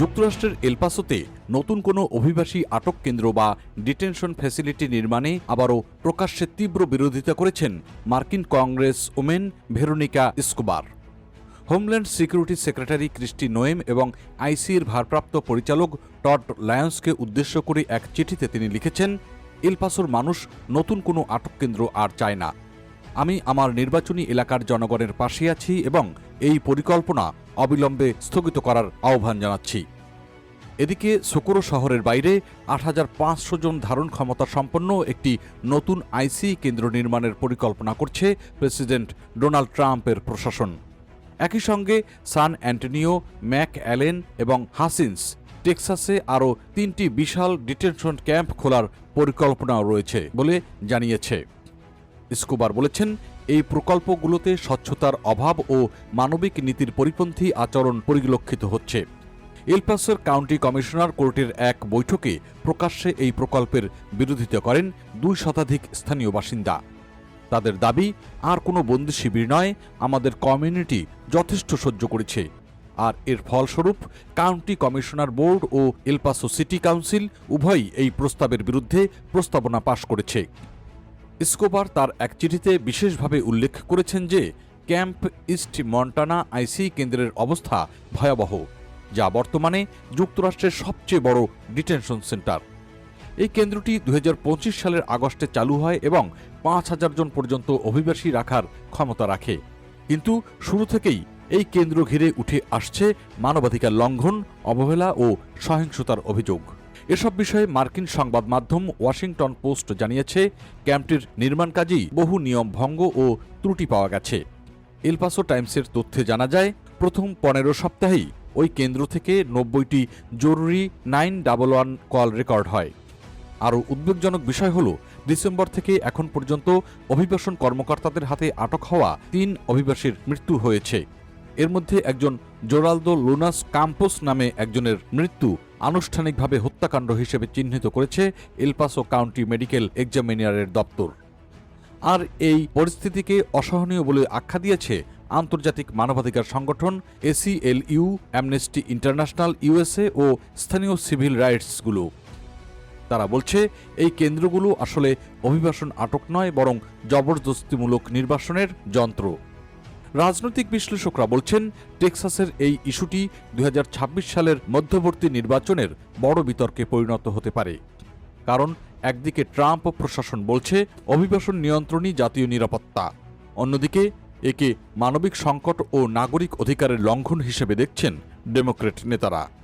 যুক্তরাষ্ট্রের এলপাসোতে নতুন কোনো অভিবাসী আটক কেন্দ্র বা ডিটেনশন ফ্যাসিলিটি নির্মাণে আবারও প্রকাশ্যে তীব্র বিরোধিতা করেছেন মার্কিন congresswoman Veronica Escobar homeland security secretary Kristi Noem এবং আইসির ভারপ্রাপ্ত পরিচালক টড লায়ন্সকে উদ্দেশ্য করে এক চিঠিতে তিনি লিখেছেন এলপাসোর মানুষ নতুন কোনো আটক কেন্দ্র আর চায় না। আমি আমার নির্বাচনী এলাকার জনগণের পাশে আছি এবং এই পরিকল্পনা অবিলম্বে স্থগিত করার আহ্বান জানাচ্ছি। এদিকে সোকোরো শহরের বাইরে আট হাজার পাঁচশো জন ধারণ ক্ষমতা সম্পন্ন একটি নতুন আইসি কেন্দ্র নির্মাণের পরিকল্পনা করছে প্রেসিডেন্ট ডোনাল্ড ট্রাম্পের প্রশাসন। একই সঙ্গে সান অ্যান্টনিও, ম্যাক অ্যালেন এবং হাসিন্স টেক্সাসে আরও তিনটি বিশাল ডিটেনশন ক্যাম্প খোলার পরিকল্পনাও রয়েছে বলে জানিয়েছে। স্কুবার বলেছেন, এই প্রকল্পগুলোতে স্বচ্ছতার অভাব ও মানবিক নীতির পরিপন্থী আচরণ পরিলক্ষিত হচ্ছে। এলপাসের কাউন্টি কমিশনার কোর্টের এক বৈঠকে প্রকাশ্যে এই প্রকল্পের বিরোধিতা করেন দুই শতাধিক স্থানীয় বাসিন্দা। তাদের দাবি, আর কোনো বন্দি শিবির নয়, আমাদের কমিউনিটি যথেষ্ট সহ্য করেছে। আর এর ফলস্বরূপ, কাউন্টি কমিশনার বোর্ড ও এলপাসো সিটি কাউন্সিল উভয়ই এই প্রস্তাবের বিরুদ্ধে প্রস্তাবনা পাশ করেছে। স্কোবার তার এক চিঠিতে বিশেষভাবে উল্লেখ করেছেন যে, ক্যাম্প ইস্ট মন্টানা আইসি কেন্দ্রের অবস্থা ভয়াবহ। যা বর্তমানে যুক্তরাষ্ট্রের সবচেয়ে বড় ডিটেনশন সেন্টার। এই কেন্দ্রটি দু হাজার পঁচিশ সালের আগস্টে চালু হয় এবং পাঁচ হাজার জন পর্যন্ত অভিবাসী রাখার ক্ষমতা রাখে। কিন্তু শুরু থেকেই এই কেন্দ্র ঘিরে উঠে আসছে মানবাধিকার লঙ্ঘন, অবহেলা ও সহিংসতার অভিযোগ। এসব বিষয়ে মার্কিন সংবাদ মাধ্যম ওয়াশিংটন পোস্ট জানিয়েছে, ক্যাম্পটির নির্মাণ কাজেই বহু নিয়ম ভঙ্গ ও ত্রুটি পাওয়া গেছে। এলপাসো টাইমসের তথ্যে জানা যায়, প্রথম পনেরো সপ্তাহেই ওই কেন্দ্র থেকে নব্বইটি জরুরি nine double one call record হয়। আরও উদ্বেগজনক বিষয় হল, ডিসেম্বর থেকে এখন পর্যন্ত অভিবাসন কর্মকর্তাদের হাতে আটক হওয়া তিন অভিবাসীর মৃত্যু হয়েছে। এর মধ্যে একজন জোরালদো লুনাস কাম্পোস নামে একজনের মৃত্যু আনুষ্ঠানিকভাবে হত্যাকাণ্ড হিসেবে চিহ্নিত করেছে এলপাসো কাউন্টি মেডিকেল এক্সামিনারের দপ্তর। আর এই পরিস্থিতিকে অসহনীয় বলে আখ্যা দিয়েছে আন্তর্জাতিক মানবাধিকার সংগঠন এসিএলইউ অ্যামনেস্টি ইন্টারন্যাশনাল ইউএসএ ও স্থানীয় সিভিল রাইটসগুলো। তারা বলছে, এই কেন্দ্রগুলো আসলে অভিবাসন আটক নয়, বরং জবরদস্তিমূলক নির্বাসনের যন্ত্র। রাজনৈতিক বিশ্লেষকরা বলছেন, টেক্সাসের এই ইস্যুটি দুই হাজার ছাব্বিশ সালের মধ্যবর্তী নির্বাচনের বড় বিতর্কে পরিণত হতে পারে। কারণ, একদিকে ট্রাম্প প্রশাসন বলছে, অভিবাসন নিয়ন্ত্রণই জাতীয় নিরাপত্তা। অন্যদিকে একে মানবিক সংকট ও নাগরিক অধিকারের লঙ্ঘন হিসেবে দেখছেন ডেমোক্রেট নেতারা।